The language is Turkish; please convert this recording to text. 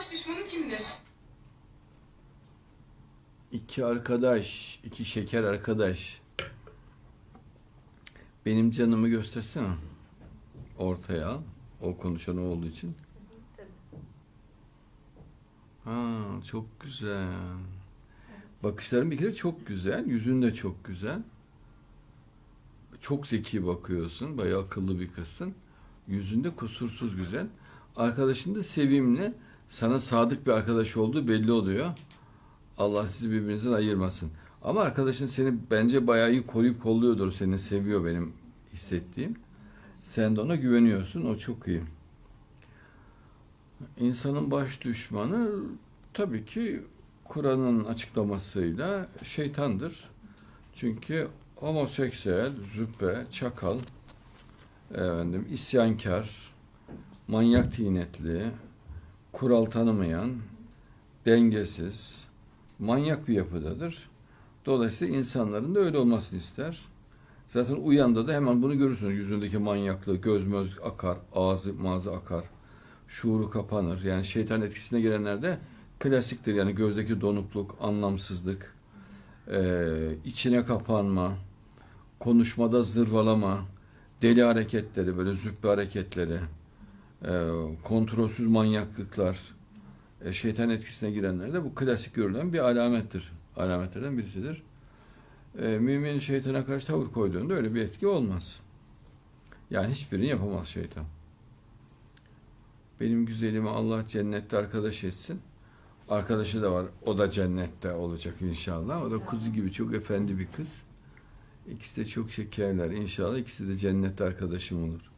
baş düşmanı kimdir? İki arkadaş, iki şeker arkadaş. Benim canımı göstersene. Ortaya al. O konuşan o olduğu için. Ha, çok güzel. Bakışların bir kere çok güzel. Yüzün de çok güzel. Çok zeki bakıyorsun. Bayağı akıllı bir kızsın. Yüzünde kusursuz güzel. Arkadaşın da sevimli. Sana sadık bir arkadaş olduğu belli oluyor. Allah sizi birbirinizden ayırmasın. Ama arkadaşın seni bence bayağı iyi koruyup kolluyordur. Seni seviyor benim hissettiğim. Sen de ona güveniyorsun. O çok iyi. İnsanın baş düşmanı tabii ki Kur'an'ın açıklamasıyla şeytandır. Çünkü homoseksüel, züppe, çakal, efendim, isyankar, manyak tinetli, kural tanımayan, dengesiz, manyak bir yapıdadır. Dolayısıyla insanların da öyle olmasını ister. Zaten uyanda da hemen bunu görürsünüz. Yüzündeki manyaklığı, göz möz akar, ağzı mağazı akar, şuuru kapanır. Yani şeytan etkisine gelenlerde klasiktir. Yani gözdeki donukluk, anlamsızlık, eee, içine kapanma, konuşmada zırvalama, deli hareketleri, böyle züppe hareketleri, kontrolsüz manyaklıklar, e, şeytan etkisine girenlerde bu klasik görülen bir alamettir. Alametlerden birisidir. E, mümin şeytana karşı tavır koyduğunda öyle bir etki olmaz. Yani hiçbirini yapamaz şeytan. Benim güzelimi Allah cennette arkadaş etsin. Arkadaşı da var. O da cennette olacak inşallah. O da kuzu gibi çok efendi bir kız. İkisi de çok şekerler. İnşallah ikisi de cennette arkadaşım olur.